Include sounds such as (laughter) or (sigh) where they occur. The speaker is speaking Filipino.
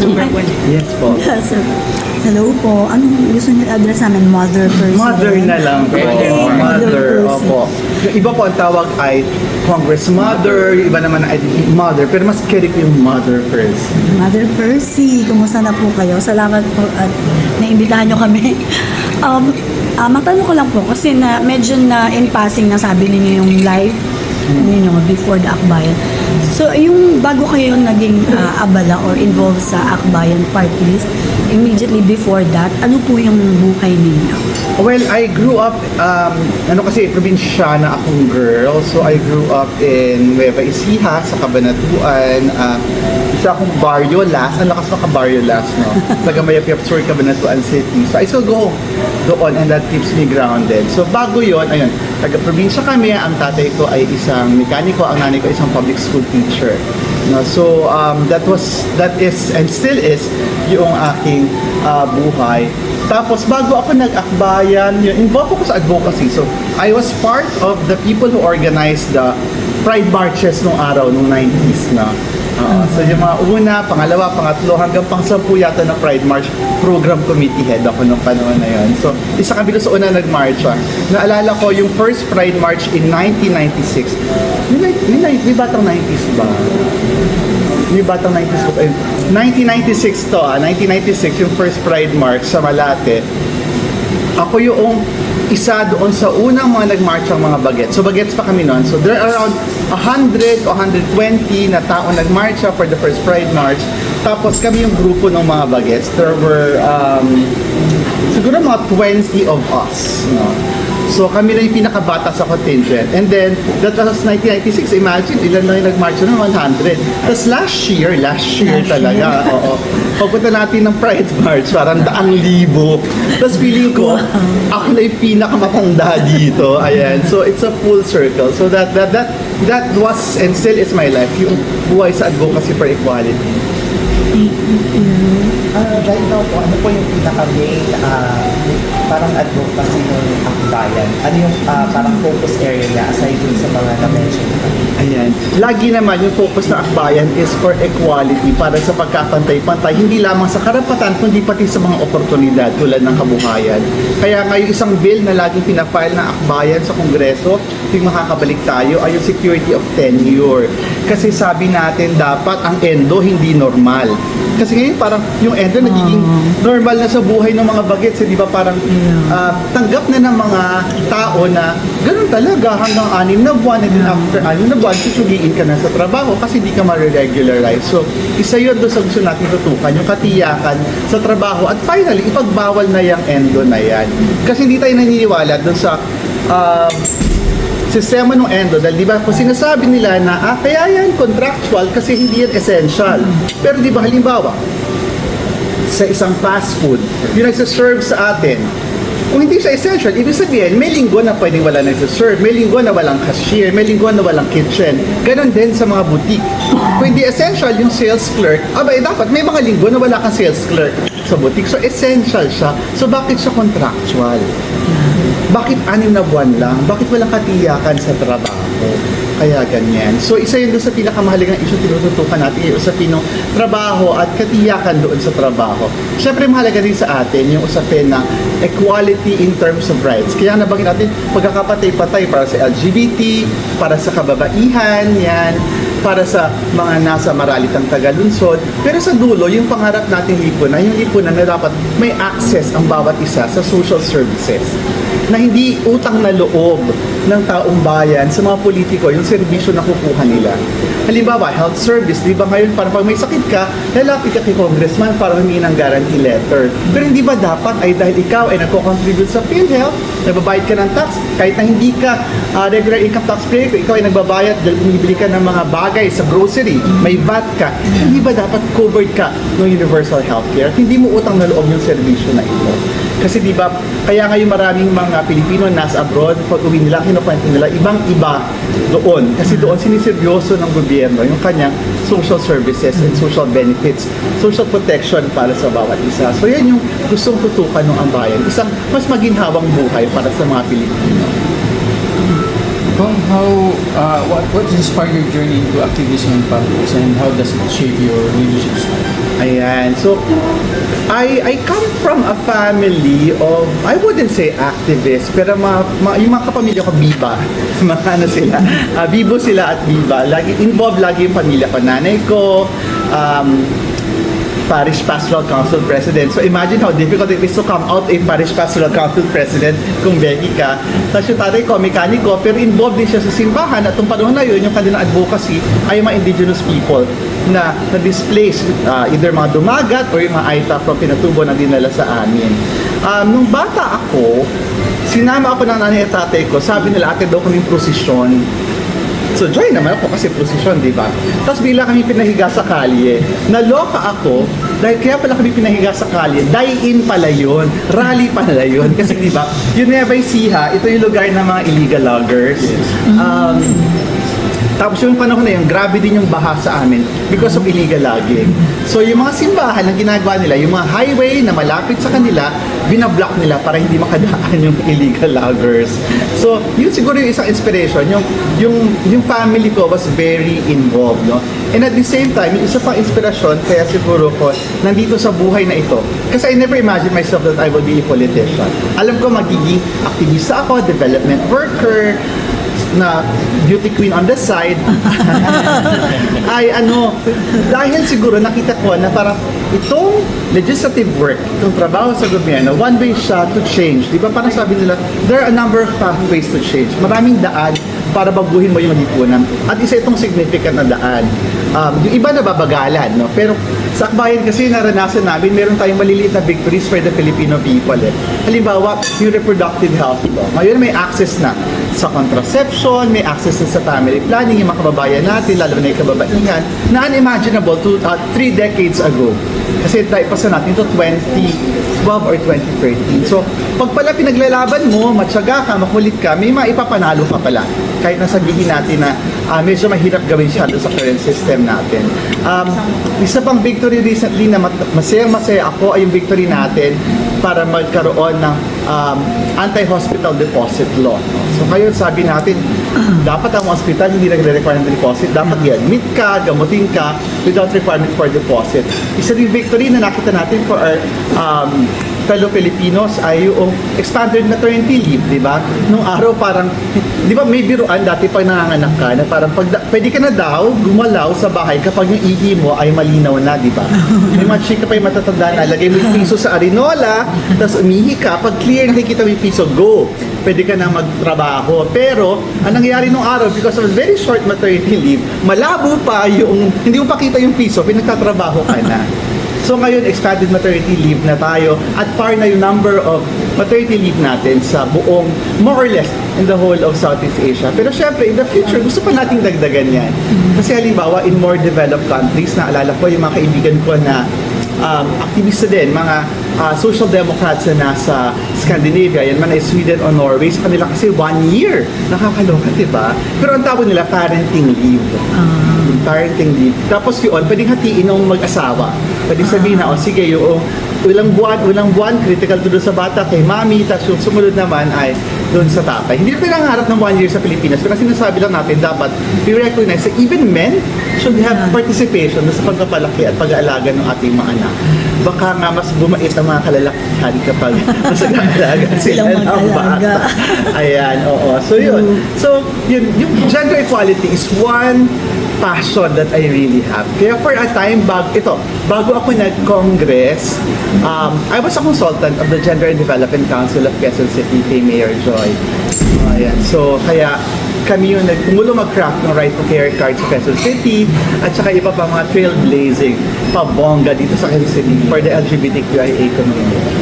Number one. Yes po. Yes, sir. Hello po. Anong gusto niyo address namin? Mother person? Mother na lang po. Pwede. Mother, person. opo. Yung iba po ang tawag ay Congress Mother, yung iba naman ay Mother, pero mas ko yung Mother first. Mother Percy, kumusta na po kayo? Salamat po at naimbitahan nyo kami. (laughs) um, ah, matanong ko lang po kasi na medyo na in passing na sabi ninyo yung live ninyo before the Akbayan. So, yung bago kayo naging ah, abala or involved sa Akbayan party list, immediately before that, ano po yung buhay ninyo? Well, I grew up, um, ano kasi, probinsyana akong girl. So, I grew up in Nueva Ecija, sa Cabanatuan. Uh, isa akong barrio last. Ang lakas maka barrio last, no? (laughs) Taga Mayapyap Sur, Cabanatuan City. So, I still go doon and that keeps me grounded. So, bago yon ayun, taga probinsya kami. Ang tatay ko ay isang mekaniko, ang nanay ko isang public school teacher. No, so um, that was that is and still is yung aking uh, buhay. Tapos bago ako nag-akbayan, yun, involved ako sa advocacy. So I was part of the people who organized the Pride Marches nung araw, nung 90s na. Oo. so yung mga una, pangalawa, pangatlo, hanggang pang sampu yata na Pride March, program committee head ako nung panahon na yun. So, isa doon sa una nag-march. ah. Naalala ko yung first Pride March in 1996. May, may, may, may batang 90s ba? May batang 90s ba? Ayun. 1996 to ah, 1996 yung first Pride March sa Malate. Ako yung isa doon sa unang mga nag-march ang mga bagets. So bagets pa kami noon. So there are around 100 o 120 na tao nag-march for the first Pride March. Tapos kami yung grupo ng mga bagets. There were um, siguro mga 20 of us. No? So kami na yung pinakabata sa contingent. And then, that was 1996. Imagine, ilan na yung nag-march na 100. Tapos last year, last year Last talaga, oo. Pagpunta natin ng Pride March, parang daang libo. Tapos feeling ko, ako na yung pinakamatanda dito. Ayan. So it's a full circle. So that that that that was and still is my life. Yung buhay sa advocacy for equality. Ah, right now po, ano po yung pinaka-main ah, parang advocacy ng akbayan? Ano yung ah, parang focus area niya aside dun sa mga na-mention? Ayan. Lagi naman yung focus ng akbayan is for equality para sa pagkapantay-pantay, hindi lamang sa karapatan, kundi pati sa mga oportunidad tulad ng kabuhayan. Kaya nga yung isang bill na laging pinafile ng akbayan sa Kongreso, yung makakabalik tayo, ay yung security of tenure. Kasi sabi natin, dapat ang endo hindi normal. Kasi ngayon parang yung endo nagiging normal na sa buhay ng mga bagets, eh, di ba? Parang ah, tanggap na ng mga tao na ganun talaga hanggang anim na buwan and then after anim na buwan, susugiin ka na sa trabaho kasi di ka ma-regularize. So, isa yun doon sa gusto natin tutukan, yung katiyakan sa trabaho. At finally, ipagbawal na yung endo na yan. Kasi hindi tayo naniniwala doon sa ah, sistema ng endo dahil di ba kung sinasabi nila na ah, kaya yan contractual kasi hindi yan essential. Pero di ba halimbawa, sa isang fast food, yung nagsaserve sa atin, kung hindi siya essential, ibig sabihin, may linggo na pwedeng wala nagsaserve, may linggo na walang cashier, may linggo na walang kitchen. Ganon din sa mga boutique. Kung hindi essential yung sales clerk, abay dapat may mga linggo na wala kang sales clerk sa boutique. So essential siya. So bakit siya contractual? Bakit anim na buwan lang? Bakit walang katiyakan sa trabaho? Kaya ganyan. So isa yun doon sa pinakamahalagang issue tinututukan natin yung usapin ng trabaho at katiyakan doon sa trabaho. Siyempre mahalaga din sa atin yung usapin ng equality in terms of rights. Kaya nabanggit natin pagkakapatay-patay para sa LGBT, para sa kababaihan, yan, para sa mga nasa maralitang tagalunsod. Pero sa dulo, yung pangarap nating lipunan, yung lipunan na dapat may access ang bawat isa sa social services na hindi utang na loob ng taong bayan sa mga politiko yung serbisyo na kukuha nila. Halimbawa, health service, di ba ngayon para pag may sakit ka, lalapit ka kay congressman para humingi ng guarantee letter. Pero hindi ba dapat ay dahil ikaw ay nagko-contribute sa PhilHealth, nagbabayad ka ng tax, kahit na hindi ka ah, regular income tax payer, kung ikaw ay nagbabayad dahil bumibili ka ng mga bagay sa grocery, may VAT ka, hindi ba dapat covered ka ng universal healthcare? At hindi mo utang na loob yung serbisyo na ito. Kasi di ba, kaya ngayon maraming mga Pilipino nasa abroad, pag uwi nila, kinukwento nila, ibang iba doon. Kasi doon siniseryoso ng gobyerno yung kanyang social services and social benefits, social protection para sa bawat isa. So yan yung gustong tutukan ng ang bayan. Isang mas maginhawang buhay para sa mga Pilipino. Kung how, uh, what, what inspired your journey into activism and politics and how does it shape your leadership style? Ayan. So, I I come from a family of, I wouldn't say activists, pero mga, mga, yung mga kapamilya ko, Biba. (laughs) mga ano sila, ah, Bibo sila at Biba. Lagi, involved lagi yung pamilya ko. Nanay ko, um, Parish Pastoral Council President. So imagine how difficult it is to come out a Parish Pastoral Council President kung Becky ka. Tapos yung tatay ko, mekaniko, pero involved din siya sa simbahan at itong panahon na yun, yung kanilang advocacy ay mga indigenous people na na-displace uh, either mga dumagat or yung mga Aita from Pinatubo na dinala sa amin. Um, nung bata ako, sinama ako ng nanay at tatay ko, sabi nila, ate daw kaming prosesyon So join naman ako kasi posisyon, di ba? Tapos bigla kami pinahiga sa kalye. Naloka ako dahil kaya pala kami pinahiga sa kalye. Die-in pala yun. Rally pala yun. Kasi di ba, yung Nueva Ecija, ito yung lugar ng mga illegal loggers. Um, tapos yung panahon na yun, grabe din yung baha sa amin because of illegal logging. So yung mga simbahan, ang ginagawa nila, yung mga highway na malapit sa kanila, binablock nila para hindi makadaan yung illegal loggers. So yun siguro yung isang inspiration. Yung, yung, yung family ko was very involved. No? And at the same time, yung isa pang inspirasyon, kaya siguro ko, nandito sa buhay na ito. Kasi I never imagined myself that I will be a politician. Alam ko magiging aktivista ako, development worker, na beauty queen on the side (laughs) ay ano dahil siguro nakita ko na parang itong legislative work itong trabaho sa gobyerno one way siya to change. Di ba parang sabi nila there are a number of pathways to change. Maraming daan para baguhin mo yung lipunan at isa itong significant na daan um, yung iba nababagalan no pero sa akbayan kasi naranasan namin meron tayong maliliit na victories for the Filipino people eh. halimbawa yung reproductive health law ngayon may access na sa contraception, may access na sa family planning, yung mga kababayan natin, lalo na yung kababaihan, na unimaginable to uh, three decades ago. Kasi naipasa natin ito 2012 or 2013. So, pag pala pinaglalaban mo, matyaga ka, makulit ka, may maipapanalo ka pala. Kahit na sabihin natin na uh, medyo mahirap gawin siya sa current system natin. Um, isa pang victory recently na masaya-masaya ako ay yung victory natin para magkaroon ng um, anti-hospital deposit law. So ngayon sabi natin, (clears throat) dapat ang hospital hindi nagre-require ng deposit. Dapat i-admit ka, gamutin ka without requirement for deposit. Isa rin victory na nakita natin for our um, fellow Filipinos ay yung expanded maternity leave, di ba? Nung araw parang, di ba may biruan dati pag nanganganak ka na parang pag, pwede ka na daw gumalaw sa bahay kapag yung ihi mo ay malinaw na, di ba? May mga chika pa yung matatanda na, lagay mo yung piso sa arinola, tapos umihi ka, pag clear nakikita mo yung piso, go! Pwede ka na magtrabaho. Pero, ang nangyari nung araw, because of very short maternity leave, malabo pa yung, hindi mo pakita yung piso, pinagtatrabaho ka na. So ngayon, expanded maternity leave na tayo at par na yung number of maternity leave natin sa buong, more or less, in the whole of Southeast Asia. Pero syempre, in the future, gusto pa nating dagdagan yan. Kasi halimbawa, in more developed countries, naalala ko yung mga kaibigan ko na um, aktivista din, mga uh, social democrats na nasa Scandinavia, yan man ay Sweden o Norway, sa kanila kasi one year. Nakakaloka, di ba? Pero ang tawag nila, parenting leave. Parenting leave. Tapos yun, pwedeng hatiin ng mag-asawa. Pwedeng sabihin na, o sige, yung ilang buwan, ilang buwan, critical to sa bata kay mami, tapos yung sumunod naman ay doon sa tatay. Hindi natin nangarap ng one year sa Pilipinas, pero sinasabi lang natin, dapat we recognize that even men should have participation sa pagpapalaki at pag-aalaga ng ating mga anak. Baka nga mas bumait ang mga kalalakihan kapag (laughs) mas nag-aalaga sila ng bata. Ayan, oo. So yun. So, yun, yung gender equality is one passion that I really have. Kaya for a time, bag, ito, bago ako nag-congress, um, I was a consultant of the Gender and Development Council of Quezon City kay Mayor Joy. Ayan. So, kaya kami yung nagtumulo mag-craft ng right to care card sa Quezon City at saka iba pa mga trailblazing pabongga dito sa Quezon City for the LGBTQIA community.